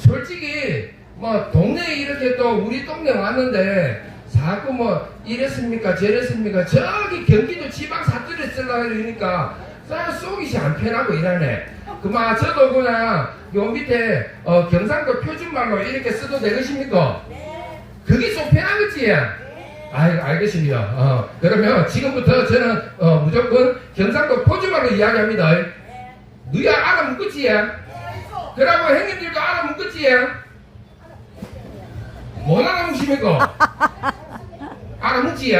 솔직히 뭐 동네에 이렇게 또 우리 동네 왔는데 자꾸 뭐 이랬습니까 저랬습니까 저기 경기도 지방 사투리 쓰려고 그러니까 나 속이시 안 편하고 이러네 그만 저도 그냥 요 밑에 어, 경상도 표준말로 이렇게 써도 되겠습니까? 그게 속 편하겠지? 알, 알겠습니다. 어, 그러면 지금부터 저는 어, 무조건 경상도 표준말로 이야기합니다. 누야 알아먹겠지? 그러고 형님들도 알아먹겠지? 못 알아먹습니까? 알아먹지?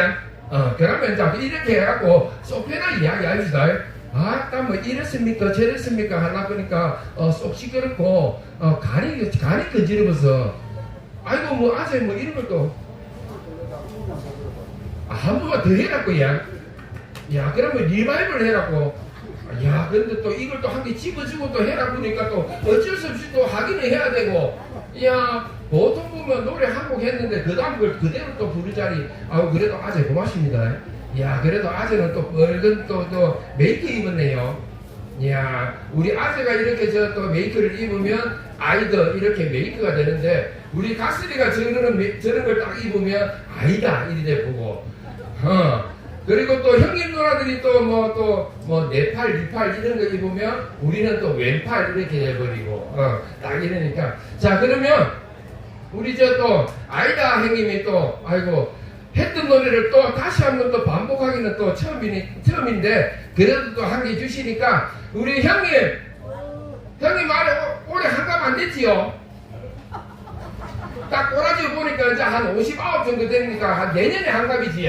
어, 그러면 자 이렇게 해갖고 속 편하게 이야기 합시다. 아따 뭐 이랬습니까 저랬습니까 하나 보니까 어, 속 시끄럽고 어, 간이 간이 건지르면서 아이고 뭐 아재 뭐 이런 것도 아, 한 번만 더 해라고 야. 야 그러면 리바이벌 해라고. 야 근데 또 이걸 또 한 개 집어주고 또 해라 보니까 또 어쩔 수 없이 또 하기는 해야 되고. 야 보통 보면 노래 한 곡 했는데 그 다음 걸 그대로 또 부르자니 아우 그래도 아재 고맙습니다. 야 그래도 아재는 또 뻘건 또 또 메이크 입었네요. 야 우리 아재가 이렇게 저 또 메이크를 입으면 아이도 이렇게 메이크가 되는데 우리 가스리가 저런 메- 저런 걸 딱 입으면 아이다 이래 보고 어 그리고 또 형님 누나들이 또 뭐 또 뭐 네팔 리팔 이런 거 입으면 우리는 또 왼팔 이렇게 돼버리고 어 딱 이러니까 자 그러면 우리 저 또 아이다 형님이 또 아이고 했던 노래를 또 다시 한 번 또 반복하기는 또 처음이니 처음인데 그래도 또 한 개 주시니까 우리 형님 형님 말에 오- 올해 한갑 안 됐지요? 딱 꼬라지 보니까 이제 한 59 정도 되니까 한 내년에 한갑이지.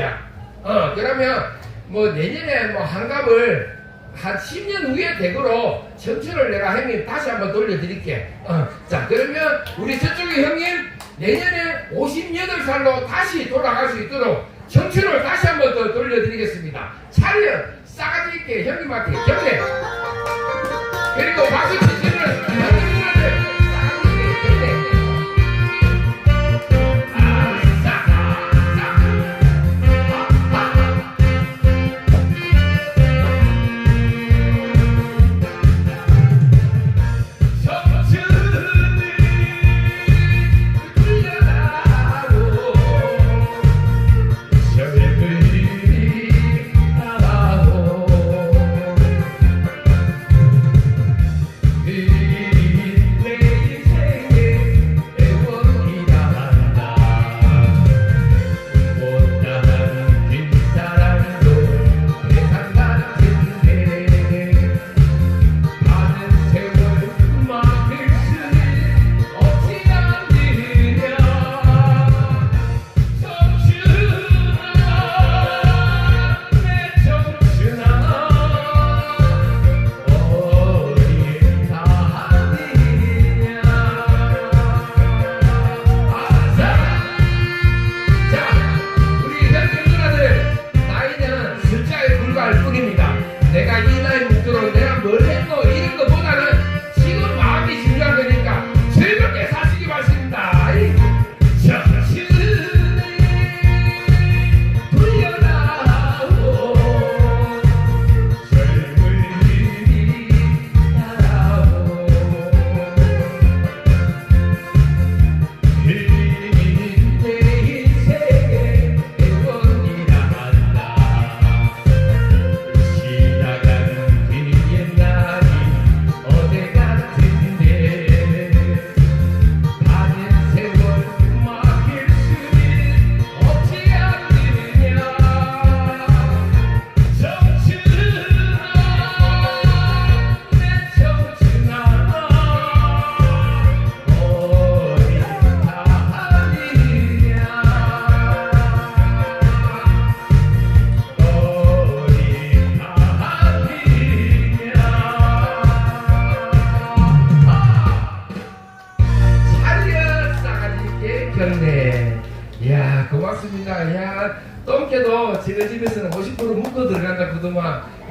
어 그러면 뭐 내년에 뭐 한갑을 한 10년 후에 댁으로 청춘을 내가 형님 다시 한번 돌려드릴게. 어, 자 그러면 우리 저쪽에 형님 내년에 58살로 다시 돌아갈 수 있도록 청춘을 다시 한번 더 돌려드리겠습니다. 차려 싸가지 있게 형님한테 격려. 그리고 박수 치시는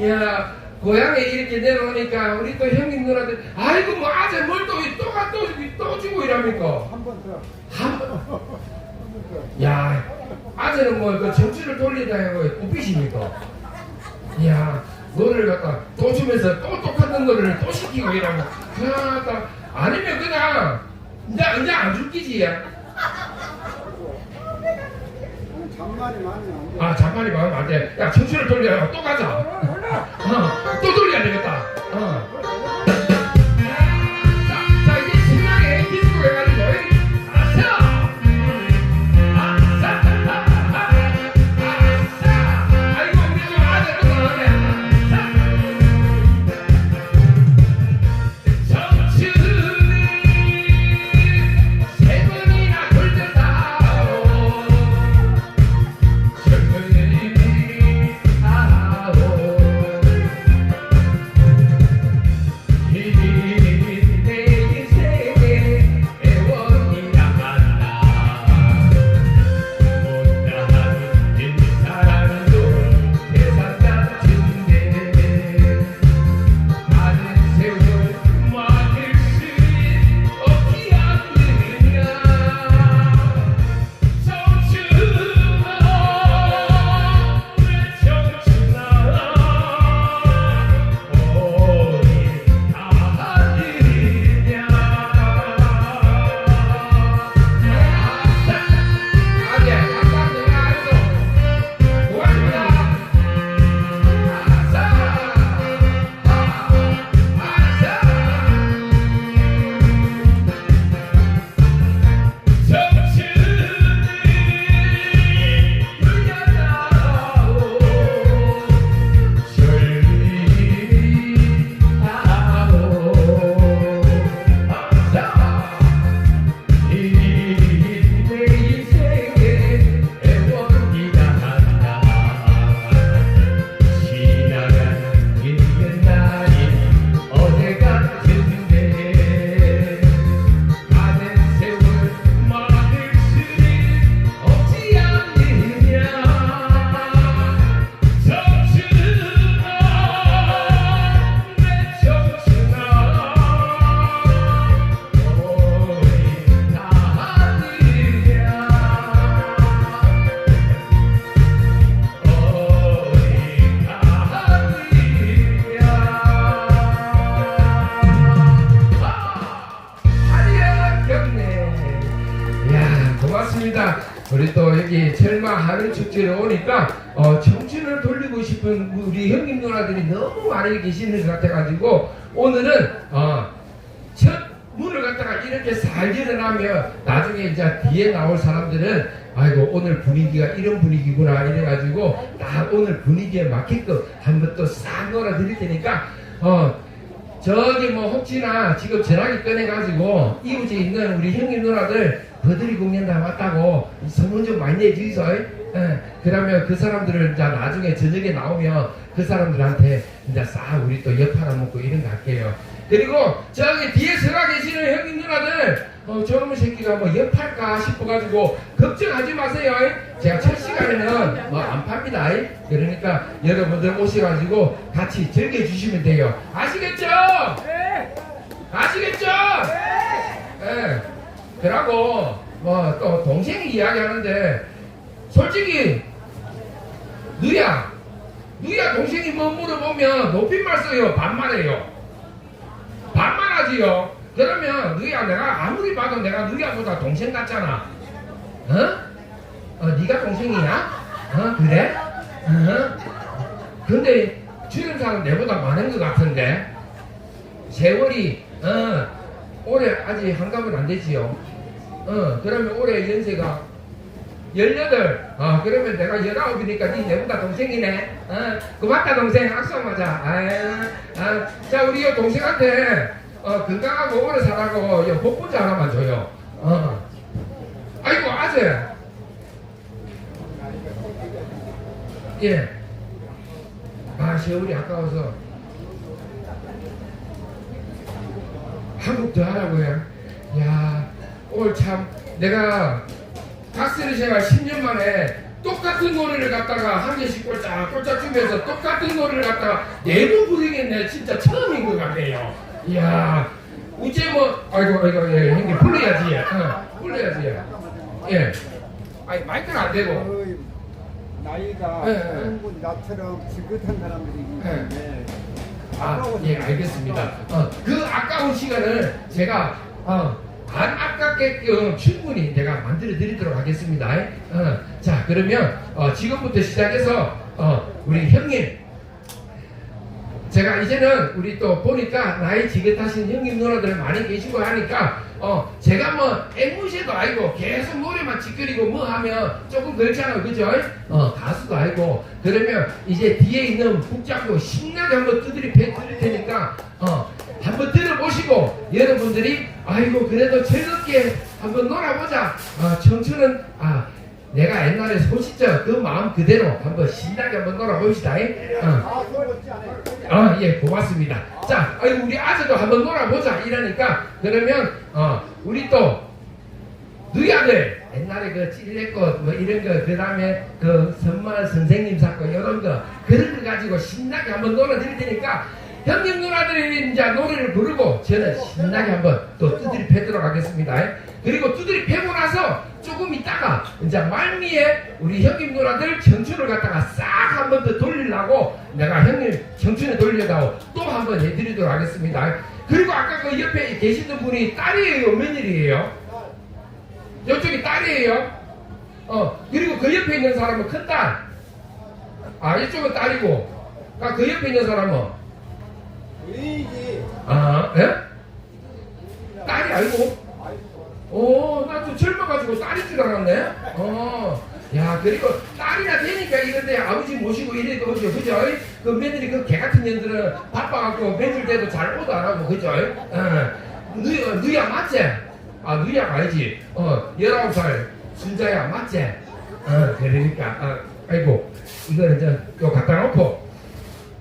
야 고향에 이렇게 내려오니까 우리 또 형님 누나들 아이고 뭐 아재 뭘또 또가 또, 또 주고 이랍니까 한 번 더. 한 번. 야, 아재는 뭐 그 정치를 돌리다 해고 꽃빛입니까? 야, 노래를 갖다 또 주면서 또 똑같은 노래를 또 시키고 이러면, 야, 아니면 그냥 이제 이제 안 줄기지. 장난이 많으면 안 돼. 아 잠깐이 마음 안 돼. 야 정신을 돌려. 또 가자. 어, 또 돌려야 되겠다. 어. 하늘 축제를 오니까 어, 청춘을 돌리고 싶은 우리 형님 누나들이 너무 많이 계시는 것 같아가지고 오늘은 어, 첫 문을 갖다가 이렇게 살 열어나면 나중에 이제 뒤에 나올 사람들은 아이고 오늘 분위기가 이런 분위기구나 이래가지고 딱 오늘 분위기에 맞게끔 한번 또 싹 놀아 드릴 테니까 어 저기 뭐 혹시나 지금 전화기 꺼내가지고 이웃에 있는 우리 형님 누나들 버들이 공연 다 왔다고 소문 좀 많이 내주이소 예, 그러면 그 사람들을 이제 나중에 저녁에 나오면 그 사람들한테 이제 싹 우리 또 옆하나 먹고 이런 거 할게요. 그리고 저기 뒤에 서가 계시는 형님 누나들 어, 저놈의 새끼가 뭐 옆할까 싶어가지고 걱정하지 마세요. 제가 첫 시간에는 뭐 안 팝니다. 그러니까 여러분들 오셔가지고 같이 즐겨주시면 돼요. 아시겠죠? 아시겠죠? 예. 그러고 뭐 또 동생이 이야기하는데 솔직히 누야 누야 동생이 뭐 물어보면 높임말 써요 반말해요 반말하지요 그러면 누야 내가 아무리 봐도 내가 누야보다 동생 같잖아 어? 어 네가 동생이야? 어 그래? 어? 근데 주름살은 내보다 많은 것 같은데 세월이 어 올해 아직 한갑은 안 되지요. 어 그러면 올해 연세가 18. 어 그러면 내가 19이니까 네 내보다 동생이네. 어 고맙다 동생 악수 하자. 아유, 아, 자 우리 요 동생한테 어 건강하고 오래 살라고 요 복분자 하나만 줘요. 어 아이고 아재 예. 아 세월이 아까워서 한국 더 하라고요. 야, 오늘 참 내가 닥스리 생활 10년 만에 똑같은 노래를 갖다가 한 개씩 꼴짝 꼴짝 주면서 똑같은 노래를 갖다가 네번 부르겠네. 진짜 처음인 것 같네요. 이야, 우째 뭐, 아이고, 아이고, 예, 형님, 불러야지. 어, 불러야지. 예. 아니, 마이크는 안 되고. 나이가 예, 예. 나처럼 지긋한 사람들이기 때문에 아, 예, 알겠습니다. 어, 그 아까운 시간을 제가 어, 안 아깝게끔 충분히 내가 만들어 드리도록 하겠습니다. 어, 자 그러면 어, 지금부터 시작해서 어, 우리 형님 제가 이제는 우리 또 보니까 나이 지긋하신 형님 누나들 많이 계시고 하니까 어 제가 뭐 앵무새도 아니고 계속 노래만 짓거리고 뭐 하면 조금 그렇잖아요 그죠? 어 가수도 아니고 그러면 이제 뒤에 있는 북장도 신나게 한번 두드리 패 드릴 테니까 어 한번 들어보시고 여러분들이 아이고 그래도 즐겁게 한번 놀아보자 어 청춘은 아 내가 옛날에 소시적 그 마음 그대로 한번 신나게 한번 놀아봅시다 어. 멋지 않아요. 아, 예, 고맙습니다. 자, 우리 아재도 한번 놀아보자. 이러니까, 그러면, 어, 우리 또, 누이 아들, 옛날에 그 찔레꽃, 뭐 이런 거, 그 다음에 그 선마 선생님 사건, 이런 거, 그런 거 가지고 신나게 한번 놀아드릴 테니까, 형님 누나들이 이제 노래를 부르고, 저는 신나게 한번 또 두드리 패도록 하겠습니다. 그리고 두드리 패고 나서, 조금 있다가, 이제 말미에 우리 형님 누나들 청춘을 갖다가 싹 한 번 더 돌리려고, 내가 형님 청춘에 돌려다오 또한 번 해드리도록 하겠습니다. 그리고 아까 그 옆에 계시는 분이 딸이에요? 며느리예요? 이쪽이 딸이에요. 어, 그리고 그 옆에 있는 사람은 큰 딸. 아, 이쪽은 딸이고. 아, 그 옆에 있는 사람은? 아, 예? 딸이 아니고? 오, 나또 젊어가지고 딸인 줄 알았네? 어. 야, 그리고 딸이나 되니까 이런데 아버지 모시고 이래도 오죠, 그죠? 그 며느리 그 개 같은 년들은 바빠갖고 며칠 때도 잘 오도 안 하고, 그죠? 어. 누이, 어, 누이야, 맞지? 아, 누이야 아니지. 어, 19살 순자야, 맞지? 어, 그러니까, 어, 아이고, 이거는 이제 요 갖다 놓고.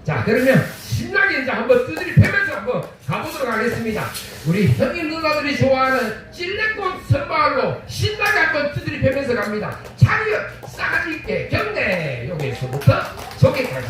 자, 그러면 신나게 이제 한번 두드리 패면서 한번 가보도록 하겠습니다. 우리 형님 누나들이 좋아하는 찔레꽃 선발로 신나게 한번 두드리 패면서 갑니다. 차렷 싸가지 있게 경례 여기서부터 저기까지.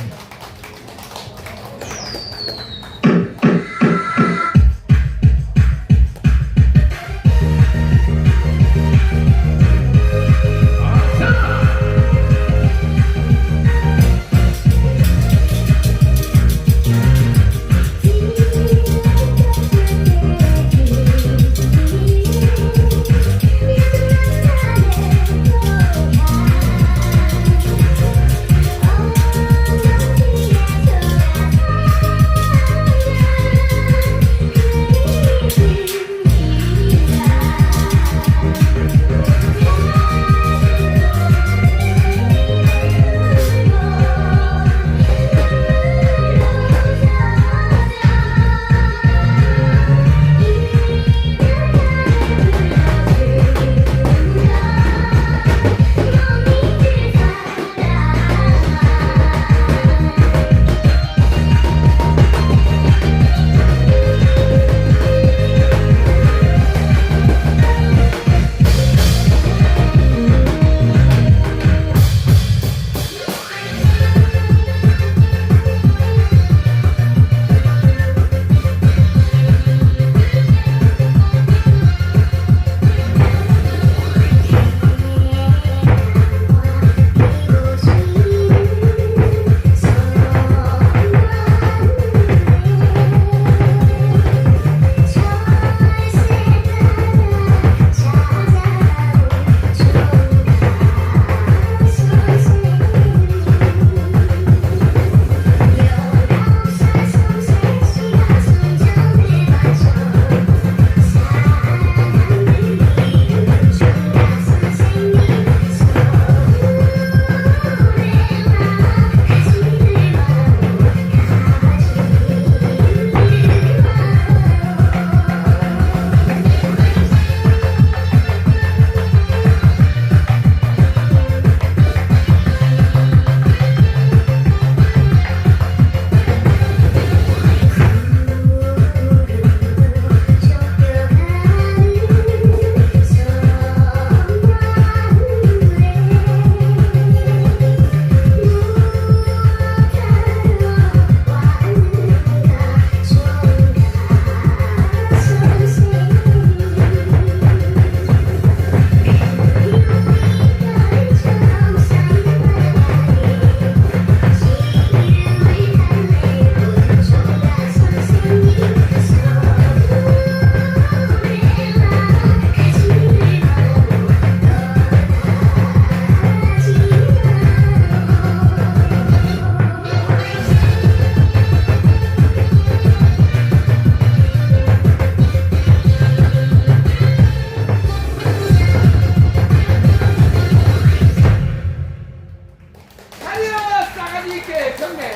사람이 있게 경례.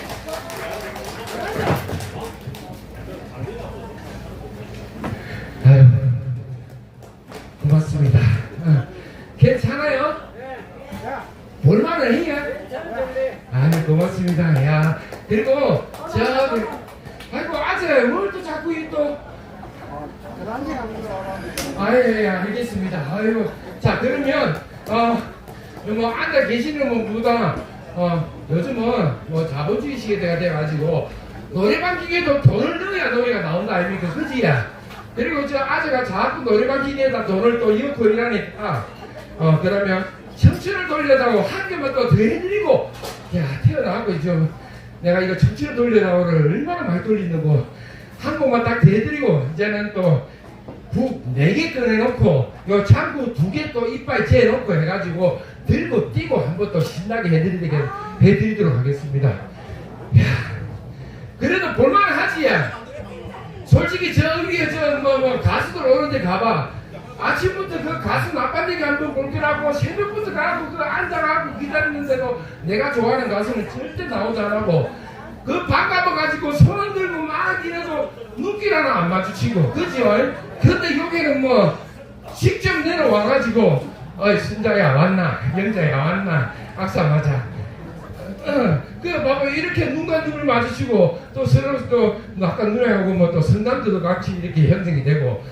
고맙습니다. 어, 괜찮아요? 볼만을 해요? 아유, 고맙습니다. 야, 그리고 저, 아이고, 아재, 뭘또 자꾸 이 또. 아예 알겠습니다. 아이고, 자, 그러면, 어, 뭐, 앉아 계시는 분보다 어 요즘은 뭐 자본주의 시대가 돼가지고 노래방 기계도 돈을 넣어야 노래가 나온다 아닙니까? 그지야? 그리고 저 아재가 자꾸 노래방 기계에다 돈을 또 넣고 이러니까 어 그러면 청춘을 돌려다고 한 개만 또 더 해드리고. 야 태어나고 좀 내가 이거 청춘을 돌려다고를 얼마나 많이 돌리는고. 한 곡만 딱 대드리고 이제는 또국네개 꺼내놓고 요 창구 두 개 또 이빨 재놓고 해가지고 들고 뛰고 한번 또 신나게 해드리게 해드리도록 하겠습니다. 야 그래도 볼만하지 야. 솔직히 저 위에 저뭐 뭐 가수들 오는데 가봐. 아침부터 그 가수 나빠지게 한번 볼 거라고 새벽부터 가고 그 앉아가고 기다리는데도 내가 좋아하는 가수는 절대 나오지 않고 그 반가워가지고 손을 들고 막 이래도 눈길 하나 안 마주치고 그죠? 근데 여기는 뭐 직접 내려와가지고 어이 순자야 왔나? 영자야 왔나? 악사 맞아. 어, 그 봐봐 이렇게 눈과 눈을 마주치고 또 서로 또 아까 누나하고 뭐또 성남들도 같이 이렇게 형성이 되고.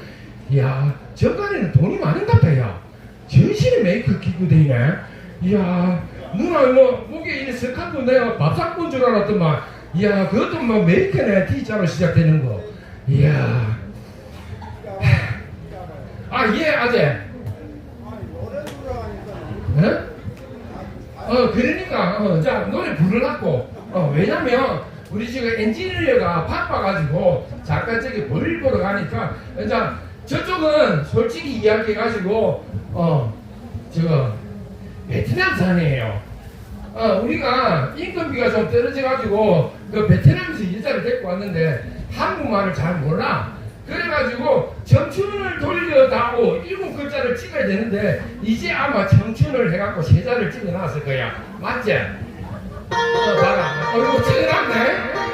이야 정관에는 돈이 많은 것 같아 야 전신에 메이크업 기구 되네. 이야 누나 뭐 목에 있는 석한도 내가 밥상본 줄 알았더만. 이야 그것도 뭐 메이크업에 T자로 시작되는 거. 이야. 아예 아재 아니, 노래 부르라니까. 어? 어 그러니까. 어, 자 노래 부르라고. 어 왜냐면 우리 지금 엔지니어가 바빠가지고 잠깐 저기 볼일 보러 가니까 자 저쪽은 솔직히 이야기해가지고 어저 베트남 산이에요. 어 우리가 인건비가 좀 떨어져가지고 그 베트남에서 여자를 데리고 왔는데 한국말을 잘 몰라 그래가지고 청춘을 돌려다오 일곱 글자를 찍어야 되는데 이제 아마 청춘을 해갖고 세 자를 찍어놨을 거야. 맞지? 어 봐라 어이구 찍어놨네